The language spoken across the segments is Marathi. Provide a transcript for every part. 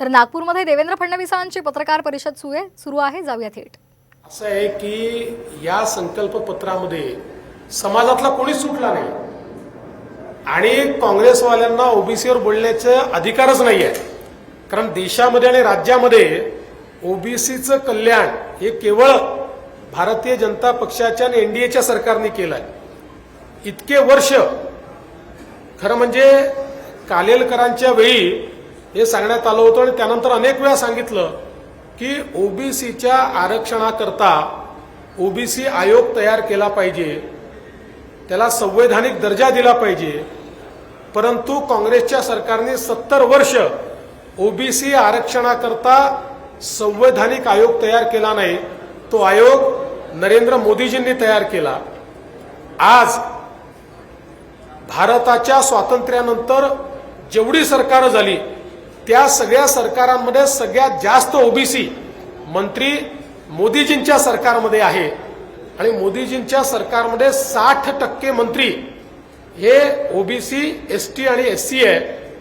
तर नागपूरमध्ये देवेंद्र फडणवीसांची पत्रकार परिषद सुरू आहे सुरू आहे. जाऊया थेट. असं आहे की या संकल्पपत्रामध्ये समाजातला कोणीच सुटला नाही. आणि काँग्रेसवाल्यांना ओबीसीवर बोलण्याचा अधिकारच नाही आहे. कारण देशामध्ये आणि राज्यामध्ये ओबीसीचं कल्याण हे केवळ भारतीय जनता पक्षाच्या आणि एनडीएच्या सरकारने केलं आहे इतके वर्ष खरं म्हणजे कालेलकरांच्या वेळी हे सांगण्यात आलं होतं आणि त्यानंतर अनेक वेळा सांगितलं की ओबीसीच्या आरक्षणाकरता ओबीसी आयोग तयार केला पाहिजे त्याला संवैधानिक दर्जा दिला पाहिजे परंतु काँग्रेसच्या सरकारने सत्तर वर्ष ओबीसी आरक्षणाकरता संवैधानिक आयोग तयार केला नाही तो आयोग नरेंद्र मोदीजींनी तयार केला. आज भारताच्या स्वातंत्र्यानंतर जेवढी सरकारं झाली त्या सगळ्या सरकारांमध्ये सगळ्यात जास्त ओबीसी मंत्री मोदीजींच्या सरकारमध्ये आहे. आणि मोदीजींच्या सरकारमध्ये साठ टक्के मंत्री हे ओबीसी एस टी आणि एस सी आहे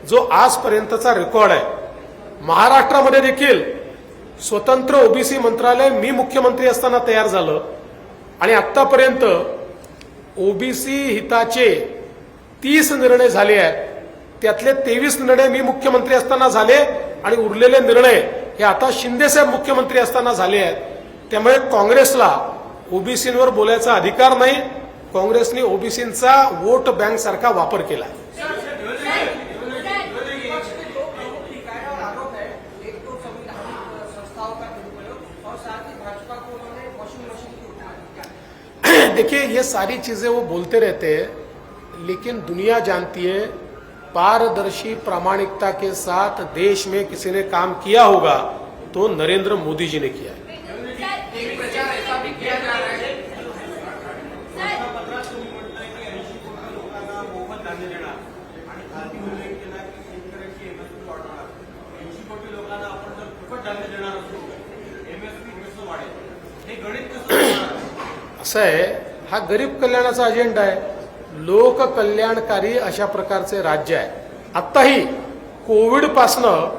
जो आजपर्यंतचा रेकॉर्ड आहे. महाराष्ट्रामध्ये देखील स्वतंत्र ओबीसी मंत्रालय मी मुख्यमंत्री असताना तयार झालं. आणि आतापर्यंत ओबीसी हिताचे तीस निर्णय झाले आहेत. त्यातले तेवीस निर्णय मी मुख्यमंत्री असताना झाले आणि उरलेले निर्णय हे आता शिंदेसाहेब मुख्यमंत्री असताना झाले आहेत. त्यामुळे काँग्रेसला ओबीसींवर बोलायचा अधिकार नाही. काँग्रेसने ओबीसींचा वोट बँक सारखा वापर केला. देखिए ये सारी चीजें वो बोलते रहते हैं लेकिन दुनिया जानती है पारदर्शी प्रामाणिकता के साथ देश में किसी ने काम किया होगा तो नरेंद्र मोदी जी ने किया है। असं आहे हा गरीब कल्याणाचा अजेंडा आहे. लोककल्याणकारी अशा प्रकारचे राज्य आहे. आत्ताही कोविडपासनं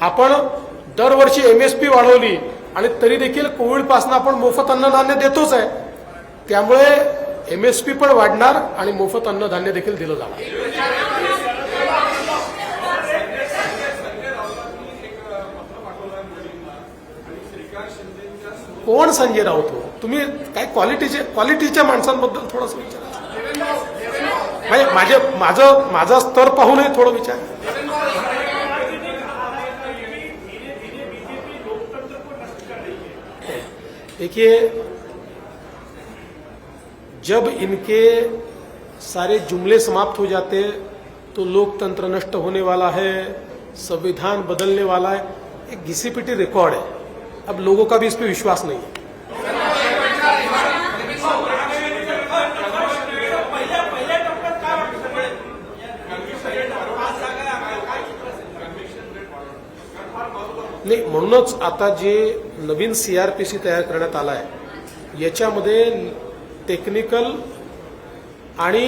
आपण दरवर्षी एमएसपी वाढवली आणि तरी देखील कोविडपासनं आपण मोफत अन्नधान्य देतोच आहे. त्यामुळे एमएसपी पण वाढणार आणि मोफत अन्नधान्य देखील दिलं जाणार. कोण संजय राऊत हो? तुम्ही काय क्वालिटीचे क्वालिटीच्या माणसांबद्दल थोडंसं विचारा. म्हणजे माझे, माझं, माझा स्तर पाहूनही थोडं विचार. देखिए, जब इनके सारे जुमले समाप्त हो जाते तो लोकतंत्र नष्ट होने वाला है, संविधान बदलने वाला है, एक घिसी पिटी रिकॉर्ड है। अब लोगों का भी इस पर विश्वास नहीं है। नाही म्हणूनच आता जे नवीन सीआरपीसी तयार करण्यात आला आहे याच्यामध्ये टेक्निकल आणि